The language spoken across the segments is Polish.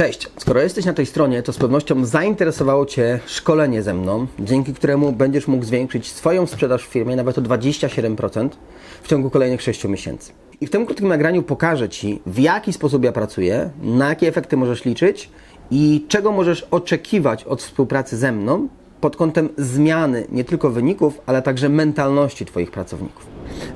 Cześć! Skoro jesteś na tej stronie, to z pewnością zainteresowało Cię szkolenie ze mną, dzięki któremu będziesz mógł zwiększyć swoją sprzedaż w firmie nawet o 27% w ciągu kolejnych 6 miesięcy. I w tym krótkim nagraniu pokażę Ci, w jaki sposób ja pracuję, na jakie efekty możesz liczyć i czego możesz oczekiwać od współpracy ze mną pod kątem zmiany nie tylko wyników, ale także mentalności Twoich pracowników.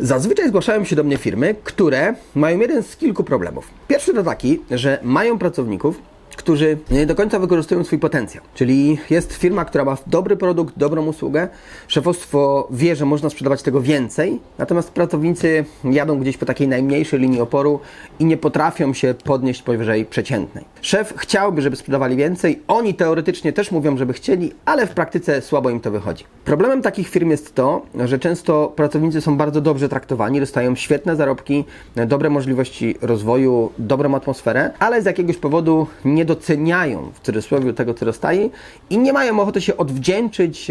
Zazwyczaj zgłaszają się do mnie firmy, które mają jeden z kilku problemów. Pierwszy to taki, że mają pracowników, którzy nie do końca wykorzystują swój potencjał. Czyli jest firma, która ma dobry produkt, dobrą usługę, szefostwo wie, że można sprzedawać tego więcej, natomiast pracownicy jadą gdzieś po takiej najmniejszej linii oporu i nie potrafią się podnieść powyżej przeciętnej. Szef chciałby, żeby sprzedawali więcej, oni teoretycznie też mówią, żeby chcieli, ale w praktyce słabo im to wychodzi. Problemem takich firm jest to, że często pracownicy są bardzo dobrze traktowani, dostają świetne zarobki, dobre możliwości rozwoju, dobrą atmosferę, ale z jakiegoś powodu nie doceniają w cudzysłowie tego, co dostaje i nie mają ochoty się odwdzięczyć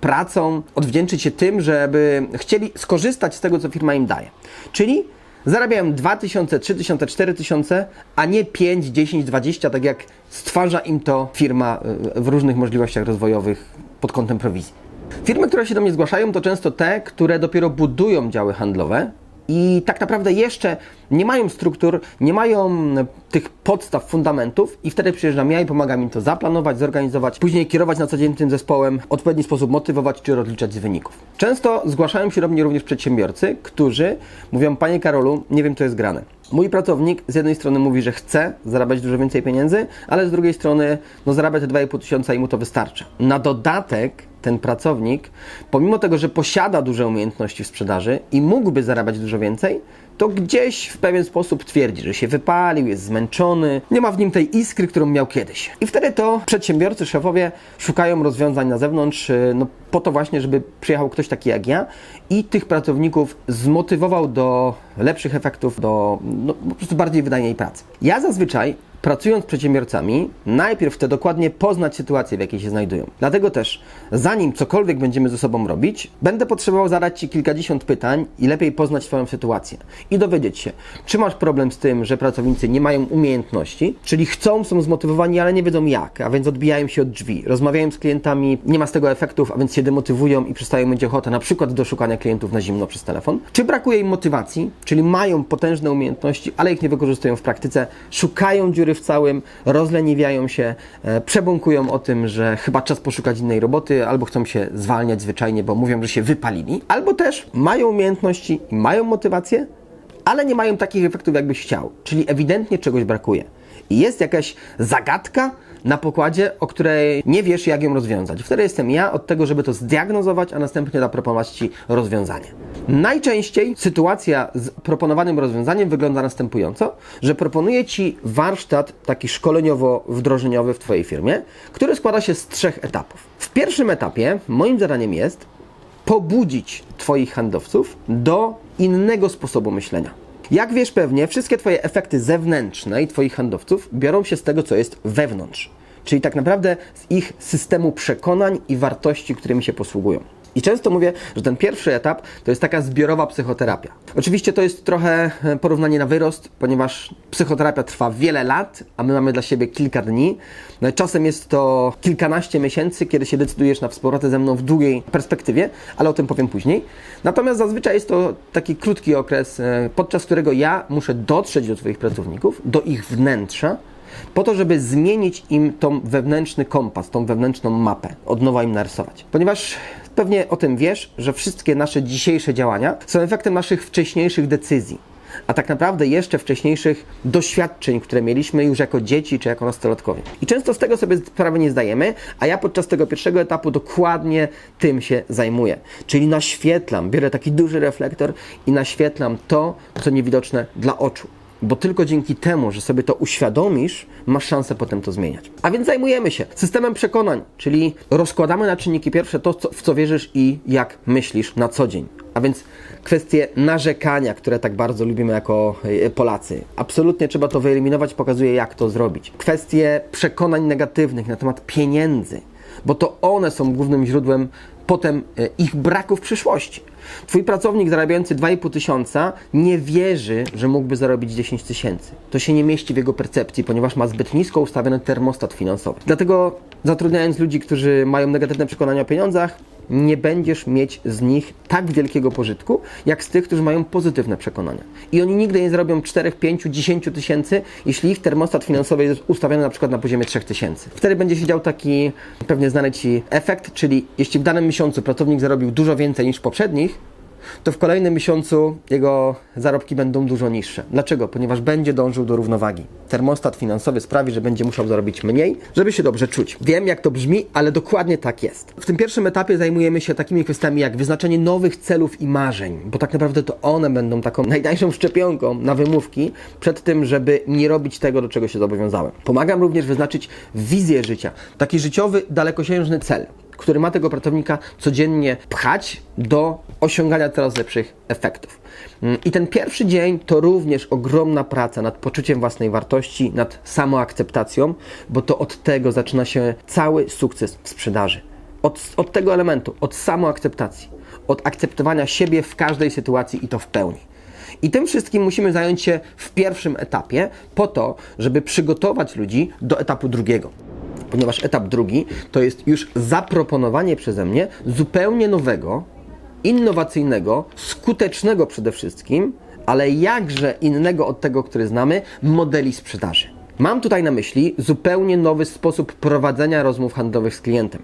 pracą, odwdzięczyć się tym, żeby chcieli skorzystać z tego, co firma im daje. Czyli zarabiają 2000, 3000, 4000, a nie 5, 10, 20, tak jak stwarza im to firma y, w różnych możliwościach rozwojowych pod kątem prowizji. Firmy, które się do mnie zgłaszają, to często te, które dopiero budują działy handlowe i tak naprawdę jeszcze nie mają struktur, nie mają tych podstaw, fundamentów i wtedy przyjeżdżam ja i pomagam im to zaplanować, zorganizować, później kierować na co dzień tym zespołem, w odpowiedni sposób motywować czy rozliczać z wyników. Często zgłaszają się do mnie również przedsiębiorcy, którzy mówią, Panie Karolu, nie wiem co jest grane. Mój pracownik z jednej strony mówi, że chce zarabiać dużo więcej pieniędzy, ale z drugiej strony no, zarabia te 2,5 tysiąca i mu to wystarcza. Na dodatek ten pracownik, pomimo tego, że posiada duże umiejętności w sprzedaży i mógłby zarabiać dużo więcej, to gdzieś w pewien sposób twierdzi, że się wypalił, jest zmęczony, nie ma w nim tej iskry, którą miał kiedyś. I wtedy to przedsiębiorcy, szefowie szukają rozwiązań na zewnątrz, y, no, po to właśnie, żeby przyjechał ktoś taki jak ja i tych pracowników zmotywował do lepszych efektów, do no, po prostu bardziej wydajnej pracy. Ja zazwyczaj pracując z przedsiębiorcami, najpierw chcę dokładnie poznać sytuację, w jakiej się znajdują. Dlatego też, zanim cokolwiek będziemy ze sobą robić, będę potrzebował zadać Ci kilkadziesiąt pytań i lepiej poznać Twoją sytuację. I dowiedzieć się, czy masz problem z tym, że pracownicy nie mają umiejętności, czyli chcą, są zmotywowani, ale nie wiedzą jak, a więc odbijają się od drzwi. Rozmawiają z klientami, nie ma z tego efektów, a więc się demotywują i przestają mieć ochotę na przykład do szukania klientów na zimno przez telefon. Czy brakuje im motywacji, czyli mają potężne umiejętności, ale ich nie wykorzystują w praktyce, szukają dziury w całym, rozleniwiają się, e, przebąkują o tym, że chyba czas poszukać innej roboty, albo chcą się zwalniać zwyczajnie, bo mówią, że się wypalili, albo też mają umiejętności i mają motywację, ale nie mają takich efektów, jakbyś chciał, czyli ewidentnie czegoś brakuje. I jest jakaś zagadka na pokładzie, o której nie wiesz, jak ją rozwiązać. Wtedy jestem ja od tego, żeby to zdiagnozować, a następnie zaproponować Ci rozwiązanie. Najczęściej sytuacja z proponowanym rozwiązaniem wygląda następująco, że proponuję Ci warsztat taki szkoleniowo-wdrożeniowy w Twojej firmie, który składa się z trzech etapów. W pierwszym etapie moim zadaniem jest pobudzić Twoich handlowców do innego sposobu myślenia. Jak wiesz pewnie, wszystkie Twoje efekty zewnętrzne i Twoich handlowców biorą się z tego, co jest wewnątrz. Czyli tak naprawdę z ich systemu przekonań i wartości, którymi się posługują. I często mówię, że ten pierwszy etap to jest taka zbiorowa psychoterapia. Oczywiście to jest trochę e, porównanie na wyrost, ponieważ psychoterapia trwa wiele lat, a my mamy dla siebie kilka dni. No, Czasem jest to kilkanaście miesięcy, kiedy się decydujesz na współpracę ze mną w długiej perspektywie, ale o tym powiem później. Natomiast zazwyczaj jest to taki krótki okres, e, podczas którego ja muszę dotrzeć do Twoich pracowników, do ich wnętrza, po to, żeby zmienić im tą wewnętrzny kompas, tą wewnętrzną mapę, od nowa im narysować. Ponieważ pewnie o tym wiesz, że wszystkie nasze dzisiejsze działania są efektem naszych wcześniejszych decyzji, a tak naprawdę jeszcze wcześniejszych doświadczeń, które mieliśmy już jako dzieci czy jako nastolatkowie. I często z tego sobie sprawy nie zdajemy, a ja podczas tego pierwszego etapu dokładnie tym się zajmuję. Czyli naświetlam, biorę taki duży reflektor i naświetlam to, co niewidoczne dla oczu bo tylko dzięki temu, że sobie to uświadomisz, masz szansę potem to zmieniać. A więc zajmujemy się systemem przekonań, czyli rozkładamy na czynniki pierwsze to, w co wierzysz i jak myślisz na co dzień. A więc kwestie narzekania, które tak bardzo lubimy jako e, Polacy. Absolutnie trzeba to wyeliminować, pokazuję jak to zrobić. Kwestie przekonań negatywnych na temat pieniędzy bo to one są głównym źródłem potem e, ich braku w przyszłości. Twój pracownik zarabiający 2,5 tysiąca nie wierzy, że mógłby zarobić 10 tysięcy. To się nie mieści w jego percepcji, ponieważ ma zbyt nisko ustawiony termostat finansowy. Dlatego zatrudniając ludzi, którzy mają negatywne przekonania o pieniądzach, nie będziesz mieć z nich tak wielkiego pożytku, jak z tych, którzy mają pozytywne przekonania. I oni nigdy nie zarobią 4, 5, 10 tysięcy, jeśli ich termostat finansowy jest ustawiony na przykład na poziomie 3 tysięcy. Wtedy będzie się dział taki pewnie znany Ci efekt, czyli jeśli w danym miesiącu pracownik zarobił dużo więcej niż w poprzednich, to w kolejnym miesiącu jego zarobki będą dużo niższe. Dlaczego? Ponieważ będzie dążył do równowagi. Termostat finansowy sprawi, że będzie musiał zarobić mniej, żeby się dobrze czuć. Wiem, jak to brzmi, ale dokładnie tak jest. W tym pierwszym etapie zajmujemy się takimi kwestiami jak wyznaczenie nowych celów i marzeń, bo tak naprawdę to one będą taką najtańszą szczepionką na wymówki przed tym, żeby nie robić tego, do czego się zobowiązałem. Pomagam również wyznaczyć wizję życia, taki życiowy, dalekosiężny cel który ma tego pracownika codziennie pchać do osiągania coraz lepszych efektów. Mm, I ten pierwszy dzień to również ogromna praca nad poczuciem własnej wartości, nad samoakceptacją, bo to od tego zaczyna się cały sukces w sprzedaży. Od, od tego elementu, od samoakceptacji, od akceptowania siebie w każdej sytuacji i to w pełni. I tym wszystkim musimy zająć się w pierwszym etapie, po to, żeby przygotować ludzi do etapu drugiego ponieważ etap drugi to jest już zaproponowanie przeze mnie zupełnie nowego, innowacyjnego, skutecznego przede wszystkim, ale jakże innego od tego, który znamy, modeli sprzedaży. Mam tutaj na myśli zupełnie nowy sposób prowadzenia rozmów handlowych z klientem.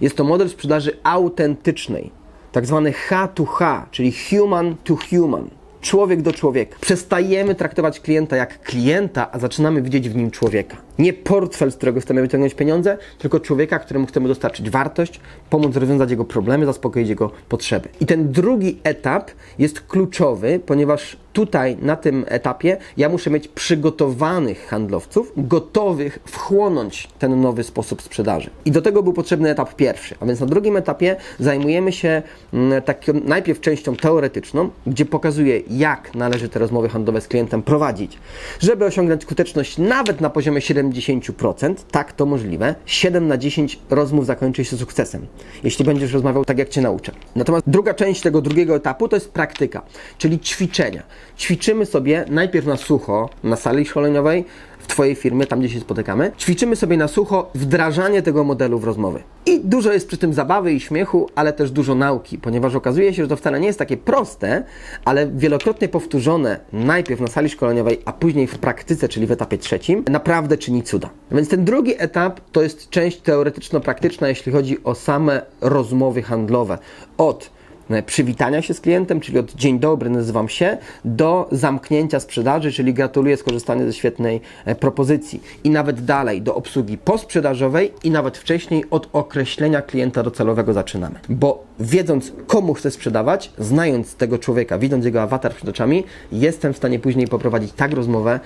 Jest to model sprzedaży autentycznej, tak zwany H2H, czyli human to human człowiek do człowieka. Przestajemy traktować klienta jak klienta, a zaczynamy widzieć w nim człowieka. Nie portfel, z którego chcemy wyciągnąć pieniądze, tylko człowieka, któremu chcemy dostarczyć wartość, pomóc rozwiązać jego problemy, zaspokoić jego potrzeby. I ten drugi etap jest kluczowy, ponieważ tutaj, na tym etapie, ja muszę mieć przygotowanych handlowców, gotowych wchłonąć ten nowy sposób sprzedaży. I do tego był potrzebny etap pierwszy. A więc na drugim etapie zajmujemy się mm, taką najpierw częścią teoretyczną, gdzie pokazuję, jak należy te rozmowy handlowe z klientem prowadzić, żeby osiągnąć skuteczność nawet na poziomie 70%. Tak, to możliwe. 7 na 10 rozmów zakończy się sukcesem, jeśli będziesz rozmawiał tak, jak Cię nauczę. Natomiast druga część tego drugiego etapu to jest praktyka, czyli ćwiczenia ćwiczymy sobie najpierw na sucho na sali szkoleniowej Twojej firmie, tam gdzie się spotykamy. Ćwiczymy sobie na sucho wdrażanie tego modelu w rozmowy. I dużo jest przy tym zabawy i śmiechu, ale też dużo nauki, ponieważ okazuje się, że to wcale nie jest takie proste, ale wielokrotnie powtórzone najpierw na sali szkoleniowej, a później w praktyce, czyli w etapie trzecim, naprawdę czyni cuda. Więc ten drugi etap to jest część teoretyczno-praktyczna, jeśli chodzi o same rozmowy handlowe. Od przywitania się z klientem, czyli od dzień dobry nazywam się, do zamknięcia sprzedaży, czyli gratuluję skorzystania ze świetnej e, propozycji. I nawet dalej do obsługi posprzedażowej i nawet wcześniej od określenia klienta docelowego zaczynamy. Bo wiedząc komu chcę sprzedawać, znając tego człowieka, widząc jego awatar przed oczami, jestem w stanie później poprowadzić tak rozmowę,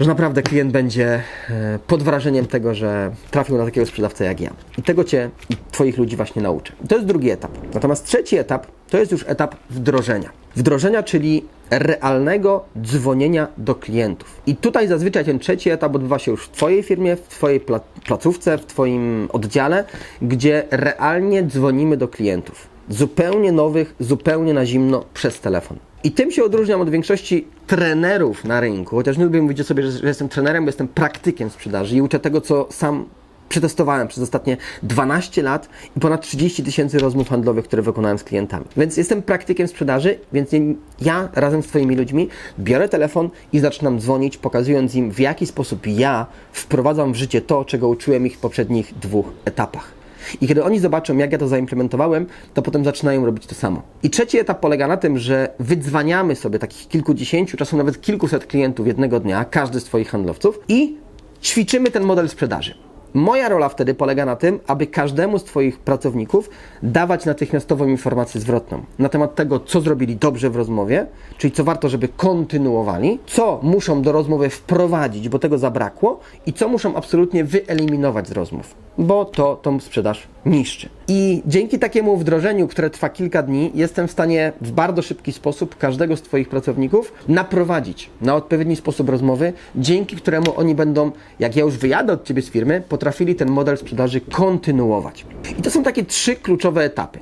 że naprawdę klient będzie e, pod wrażeniem tego, że trafił na takiego sprzedawcę jak ja. I tego Cię i Twoich ludzi właśnie nauczę. To jest drugi etap. Natomiast trzeci etap to jest już etap wdrożenia. Wdrożenia, czyli realnego dzwonienia do klientów. I tutaj zazwyczaj ten trzeci etap odbywa się już w Twojej firmie, w Twojej placówce, w Twoim oddziale, gdzie realnie dzwonimy do klientów. Zupełnie nowych, zupełnie na zimno przez telefon. I tym się odróżniam od większości trenerów na rynku, chociaż nie lubię mówić o sobie, że, jestem trenerem, bo jestem praktykiem sprzedaży i uczę tego, co sam przetestowałem przez ostatnie 12 lat i ponad 30 tysięcy rozmów handlowych, które wykonałem z klientami. Więc jestem praktykiem sprzedaży, więc ja razem z Twoimi ludźmi biorę telefon i zaczynam dzwonić, pokazując im, w jaki sposób ja wprowadzam w życie to, czego uczyłem ich w poprzednich dwóch etapach. I kiedy oni zobaczą, jak ja to zaimplementowałem, to potem zaczynają robić to samo. I trzeci etap polega na tym, że wydzwaniamy sobie takich kilkudziesięciu, czasem nawet kilkuset klientów jednego dnia, każdy z Twoich handlowców i ćwiczymy ten model sprzedaży. Moja rola wtedy polega na tym, aby każdemu z Twoich pracowników dawać natychmiastową informację zwrotną na temat tego, co zrobili dobrze w rozmowie, czyli co warto, żeby kontynuowali, co muszą do rozmowy wprowadzić, bo tego zabrakło i co muszą absolutnie wyeliminować z rozmów, bo to tą sprzedaż niszczy. I dzięki takiemu wdrożeniu, które trwa kilka dni, jestem w stanie w bardzo szybki sposób każdego z Twoich pracowników naprowadzić na odpowiedni sposób rozmowy, dzięki któremu oni będą, jak ja już wyjadę od Ciebie z firmy, potrafili ten model sprzedaży kontynuować. I to są takie trzy kluczowe etapy.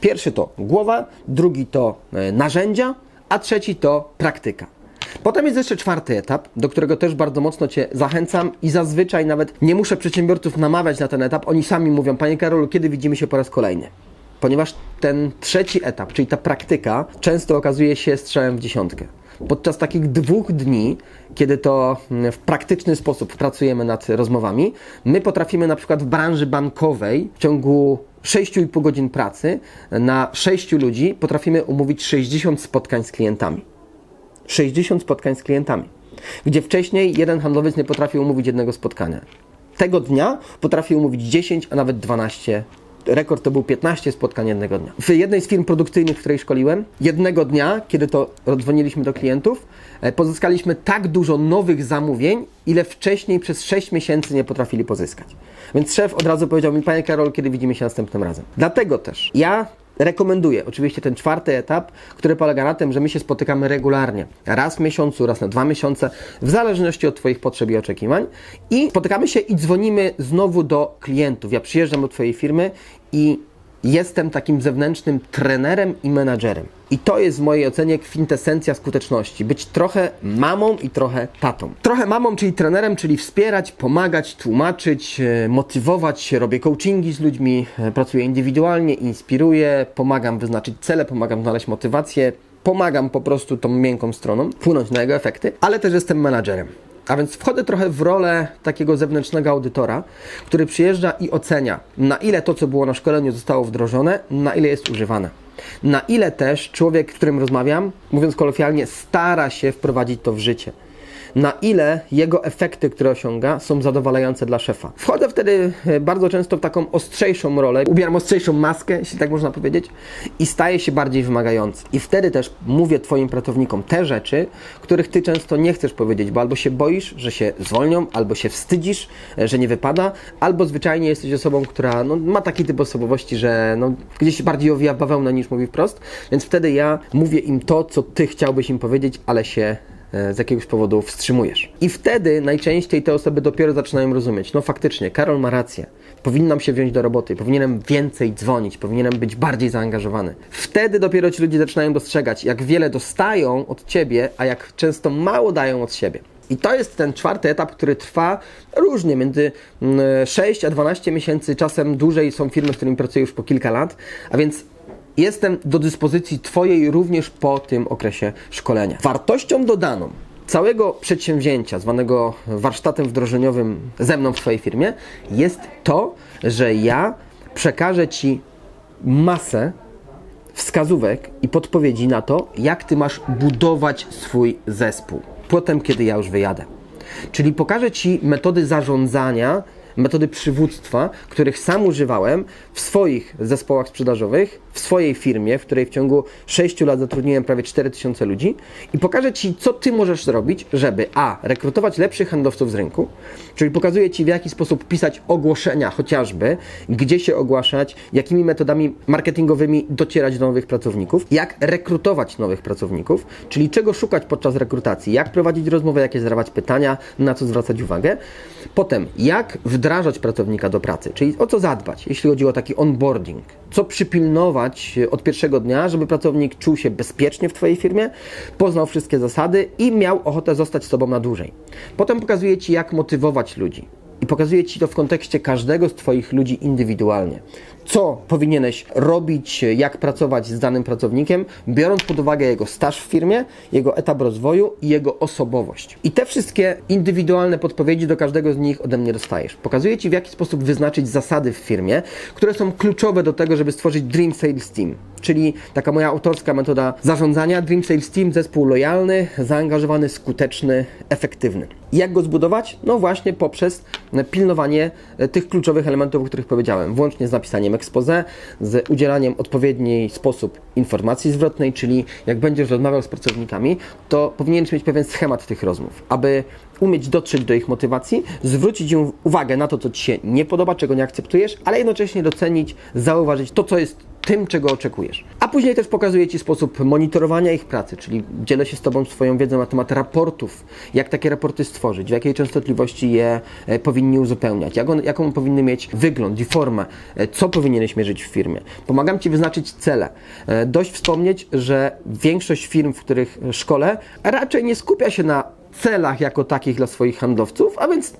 Pierwszy to głowa, drugi to e, narzędzia, a trzeci to praktyka. Potem jest jeszcze czwarty etap, do którego też bardzo mocno Cię zachęcam i zazwyczaj nawet nie muszę przedsiębiorców namawiać na ten etap. Oni sami mówią, Panie Karolu, kiedy widzimy się po raz kolejny? Ponieważ ten trzeci etap, czyli ta praktyka, często okazuje się strzałem w dziesiątkę. Podczas takich dwóch dni, kiedy to mm, w praktyczny sposób pracujemy nad rozmowami, my potrafimy na przykład w branży bankowej w ciągu 6,5 godzin pracy na 6 ludzi potrafimy umówić 60 spotkań z klientami. 60 spotkań z klientami, gdzie wcześniej jeden handlowiec nie potrafił umówić jednego spotkania. Tego dnia potrafił umówić 10, a nawet 12. Rekord to był 15 spotkań jednego dnia. W jednej z firm produkcyjnych, w której szkoliłem, jednego dnia, kiedy to dzwoniliśmy do klientów, e, pozyskaliśmy tak dużo nowych zamówień, ile wcześniej przez 6 miesięcy nie potrafili pozyskać. Więc szef od razu powiedział mi, panie Karol, kiedy widzimy się następnym razem. Dlatego też ja Rekomenduję oczywiście ten czwarty etap, który polega na tym, że my się spotykamy regularnie. Raz w miesiącu, raz na dwa miesiące, w zależności od Twoich potrzeb i oczekiwań. I spotykamy się i dzwonimy znowu do klientów. Ja przyjeżdżam do Twojej firmy i jestem takim zewnętrznym trenerem i menadżerem. I to jest w mojej ocenie kwintesencja skuteczności. Być trochę mamą i trochę tatą. Trochę mamą, czyli trenerem, czyli wspierać, pomagać, tłumaczyć, e, motywować. Robię coachingi z ludźmi, e, pracuję indywidualnie, inspiruję, pomagam wyznaczyć cele, pomagam znaleźć motywację. Pomagam po prostu tą miękką stroną, wpłynąć na jego efekty, ale też jestem menadżerem. A więc wchodzę trochę w rolę takiego zewnętrznego audytora, który przyjeżdża i ocenia, na ile to, co było na szkoleniu, zostało wdrożone, na ile jest używane. Na ile też człowiek, z którym rozmawiam, mówiąc kolokwialnie, stara się wprowadzić to w życie na ile jego efekty, które osiąga, są zadowalające dla szefa. Wchodzę wtedy e, bardzo często w taką ostrzejszą rolę, ubieram ostrzejszą maskę, jeśli tak można powiedzieć, i staję się bardziej wymagający. I wtedy też mówię Twoim pracownikom te rzeczy, których Ty często nie chcesz powiedzieć, bo albo się boisz, że się zwolnią, albo się wstydzisz, e, że nie wypada, albo zwyczajnie jesteś osobą, która no, ma taki typ osobowości, że no, gdzieś bardziej owija bawełnę niż mówi wprost, więc wtedy ja mówię im to, co Ty chciałbyś im powiedzieć, ale się z jakiegoś powodu wstrzymujesz. I wtedy najczęściej te osoby dopiero zaczynają rozumieć, no faktycznie, Karol ma rację, powinnam się wziąć do roboty, powinienem więcej dzwonić, powinienem być bardziej zaangażowany. Wtedy dopiero ci ludzie zaczynają dostrzegać, jak wiele dostają od ciebie, a jak często mało dają od siebie. I to jest ten czwarty etap, który trwa różnie, między 6 mm, a 12 miesięcy, czasem dłużej są firmy, z którymi pracuję już po kilka lat, a więc Jestem do dyspozycji Twojej również po tym okresie szkolenia. Wartością dodaną całego przedsięwzięcia, zwanego warsztatem wdrożeniowym ze mną w Twojej firmie, jest to, że ja przekażę Ci masę wskazówek i podpowiedzi na to, jak Ty masz budować swój zespół. Potem, kiedy ja już wyjadę. Czyli pokażę Ci metody zarządzania metody przywództwa, których sam używałem w swoich zespołach sprzedażowych, w swojej firmie, w której w ciągu 6 lat zatrudniłem prawie 4000 ludzi i pokażę Ci, co Ty możesz zrobić, żeby a. rekrutować lepszych handlowców z rynku, czyli pokazuję Ci, w jaki sposób pisać ogłoszenia chociażby, gdzie się ogłaszać, jakimi metodami marketingowymi docierać do nowych pracowników, jak rekrutować nowych pracowników, czyli czego szukać podczas rekrutacji, jak prowadzić rozmowę, jakie zadawać pytania, na co zwracać uwagę. Potem, jak wdrażać pracownika do pracy, czyli o co zadbać, jeśli chodzi o taki onboarding, co przypilnować od pierwszego dnia, żeby pracownik czuł się bezpiecznie w Twojej firmie, poznał wszystkie zasady i miał ochotę zostać z Tobą na dłużej. Potem pokazuję Ci, jak motywować ludzi. I pokazuję Ci to w kontekście każdego z Twoich ludzi indywidualnie. Co powinieneś robić, jak pracować z danym pracownikiem, biorąc pod uwagę jego staż w firmie, jego etap rozwoju i jego osobowość. I te wszystkie indywidualne podpowiedzi do każdego z nich ode mnie dostajesz. Pokazuję Ci, w jaki sposób wyznaczyć zasady w firmie, które są kluczowe do tego, żeby stworzyć Dream Sales Team czyli taka moja autorska metoda zarządzania. Dream Sales Team, zespół lojalny, zaangażowany, skuteczny, efektywny. Jak go zbudować? No właśnie poprzez pilnowanie e, tych kluczowych elementów, o których powiedziałem, włącznie z napisaniem expose, z udzielaniem odpowiedni sposób informacji zwrotnej, czyli jak będziesz rozmawiał z pracownikami, to powinieneś mieć pewien schemat tych rozmów, aby umieć dotrzeć do ich motywacji, zwrócić im uwagę na to, co Ci się nie podoba, czego nie akceptujesz, ale jednocześnie docenić, zauważyć to, co jest tym, czego oczekujesz. A później też pokazuję Ci sposób monitorowania ich pracy, czyli dzielę się z Tobą swoją wiedzą na temat raportów, jak takie raporty stworzyć, w jakiej częstotliwości je e, powinni uzupełniać, jak on, jaką powinny mieć wygląd i formę, e, co powinieneś mierzyć w firmie. Pomagam Ci wyznaczyć cele. E, Dość wspomnieć, że większość firm, w których szkole, raczej nie skupia się na celach jako takich dla swoich handlowców, a więc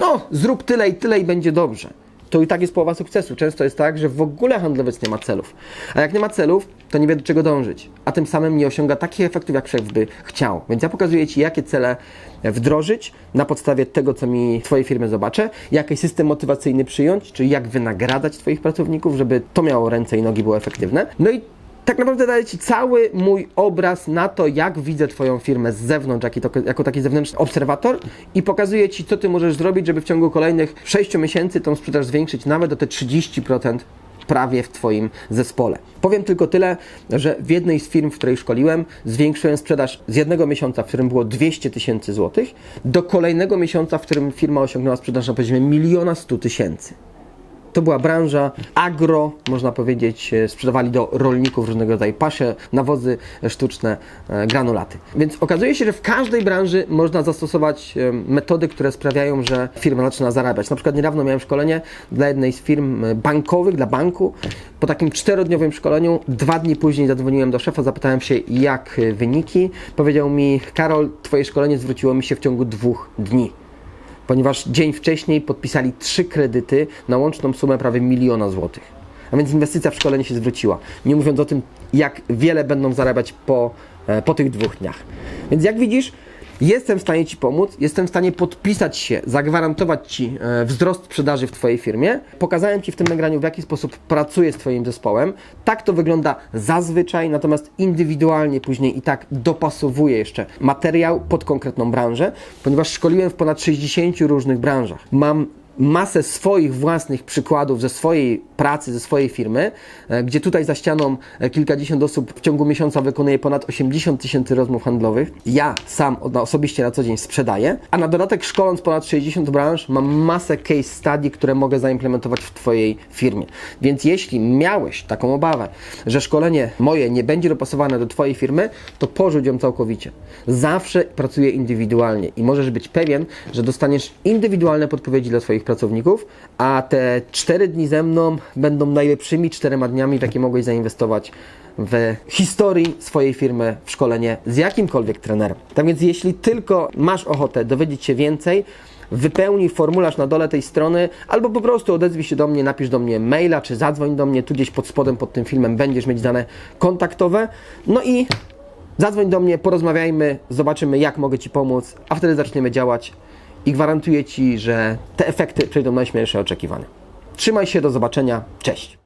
no, zrób tyle i tyle i będzie dobrze. To i tak jest połowa sukcesu. Często jest tak, że w ogóle handlowiec nie ma celów. A jak nie ma celów, to nie wie do czego dążyć. A tym samym nie osiąga takich efektów, jak by chciał. Więc ja pokazuję Ci, jakie cele wdrożyć na podstawie tego, co mi Twojej firmie zobaczę, jaki system motywacyjny przyjąć, czyli jak wynagradzać Twoich pracowników, żeby to miało ręce i nogi, było efektywne. No i tak naprawdę daję Ci cały mój obraz na to, jak widzę Twoją firmę z zewnątrz, jako, jako taki zewnętrzny obserwator i pokazuję Ci, co Ty możesz zrobić, żeby w ciągu kolejnych 6 miesięcy tą sprzedaż zwiększyć nawet do te 30% prawie w Twoim zespole. Powiem tylko tyle, że w jednej z firm, w której szkoliłem, zwiększyłem sprzedaż z jednego miesiąca, w którym było 200 tysięcy złotych, do kolejnego miesiąca, w którym firma osiągnęła sprzedaż na poziomie miliona 100 tysięcy. To była branża agro, można powiedzieć, e, sprzedawali do rolników różnego rodzaju pasze, nawozy e, sztuczne, e, granulaty. Więc okazuje się, że w każdej branży można zastosować metody, które sprawiają, że firma zaczyna zarabiać. Na przykład niedawno miałem szkolenie dla jednej z firm bankowych, dla banku. Po takim czterodniowym szkoleniu, dwa dni później zadzwoniłem do szefa, zapytałem się, jak wyniki. Powiedział mi, Karol, twoje szkolenie zwróciło mi się w ciągu dwóch dni ponieważ dzień wcześniej podpisali trzy kredyty na łączną sumę prawie miliona złotych. A więc inwestycja w szkolenie się zwróciła. Nie mówiąc o tym, jak wiele będą zarabiać po, e, po tych dwóch dniach. Więc jak widzisz, jestem w stanie Ci pomóc, jestem w stanie podpisać się, zagwarantować Ci e, wzrost sprzedaży w Twojej firmie. Pokazałem Ci w tym nagraniu, w jaki sposób pracuję z Twoim zespołem. Tak to wygląda zazwyczaj, natomiast indywidualnie później i tak dopasowuję jeszcze materiał pod konkretną branżę, ponieważ szkoliłem w ponad 60 różnych branżach. Mam masę swoich własnych przykładów ze swojej pracy, ze swojej firmy, e, gdzie tutaj za ścianą e, kilkadziesiąt osób w ciągu miesiąca wykonuje ponad 80 tysięcy rozmów handlowych. Ja sam osobiście na co dzień sprzedaję, a na dodatek szkoląc ponad 60 branż mam masę case study, które mogę zaimplementować w Twojej firmie. Więc jeśli miałeś taką obawę, że szkolenie moje nie będzie dopasowane do Twojej firmy, to porzuć ją całkowicie. Zawsze pracuję indywidualnie i możesz być pewien, że dostaniesz indywidualne podpowiedzi dla Twoich pracowników, a te 4 dni ze mną będą najlepszymi czterema dniami, w jakie mogłeś zainwestować w historii swojej firmy w szkolenie z jakimkolwiek trenerem. Tak więc jeśli tylko masz ochotę dowiedzieć się więcej, wypełnij formularz na dole tej strony, albo po prostu odezwij się do mnie, napisz do mnie maila, czy zadzwoń do mnie, tu gdzieś pod spodem, pod tym filmem będziesz mieć dane kontaktowe. No i zadzwoń do mnie, porozmawiajmy, zobaczymy jak mogę Ci pomóc, a wtedy zaczniemy działać i gwarantuję Ci, że te efekty przejdą najśmielsze oczekiwania. Trzymaj się, do zobaczenia, cześć!